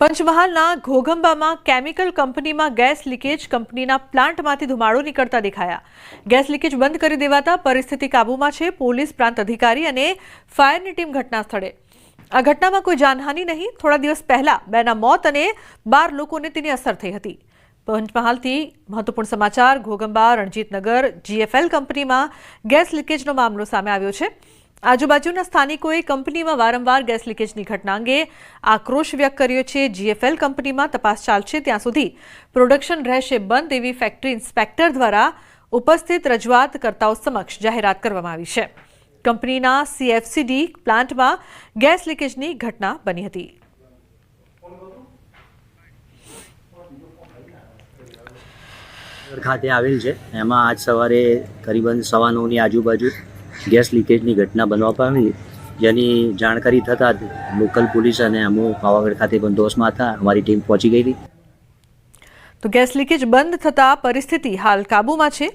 પંચમહાલના ઘોઘંબામાં કેમિકલ કંપનીમાં ગેસ લીકેજ કંપનીના પ્લાન્ટમાંથી ધુમાડો નીકળતા દેખાયા. ગેસ લીકેજ બંધ કરી દેવાતા પરિસ્થિતિ કાબૂમાં છે પોલીસ, પ્રાંત અધિકારી અને ફાયરની ટીમ ઘટના સ્થળે. આ ઘટનામાં કોઈ જાનહાનિ નહીં, થોડા દિવસ પહેલા બેના મોત અને બાર લોકોને તેની અસર થઈ હતી. પંચમહાલથી મહત્વપૂર્ણ સમાચાર ઘોગંબા રણજીતનગર, જીએફએલ કંપનીમાં ગેસ લીકેજનો મામલો સામે આવ્યો છે. આજુબાજુના સ્થાનિકોએ કંપનીમાં વારંવાર ગેસ લીકેજની ઘટના અંગે આક્રોશ વ્યક્ત કર્યો છે. જીએફએલ કંપનીમાં તપાસ ચાલશે. ત્યાં સુધી પ્રોડક્શન રહેશે બંધ એવી ફેક્ટરી ઇન્સ્પેક્ટર દ્વારા ઉપસ્થિત રજૂઆતકર્તાઓ સમક્ષ જાહેરાત કરવામાં આવી છે. કંપનીના સીએફસીડી પ્લાન્ટમાં ગેસ લીકેજની ઘટના બની હતી. ખાતે આવેલ છે. એમાં આજ સવારે કરીબન સવા નવની આજુબાજુ ગેસ લીકેજની ઘટના બનવા પામી, જેની જાણકારી થતાં જ લોકલ પોલીસ અને અમુક પાવાગઢ ખાતે બંદોબસ્તમાં હતા અમારી ટીમ પહોંચી ગઈ હતી તો ગેસ લીકેજ બંધ થતાં પરિસ્થિતિ હાલ કાબૂમાં છે.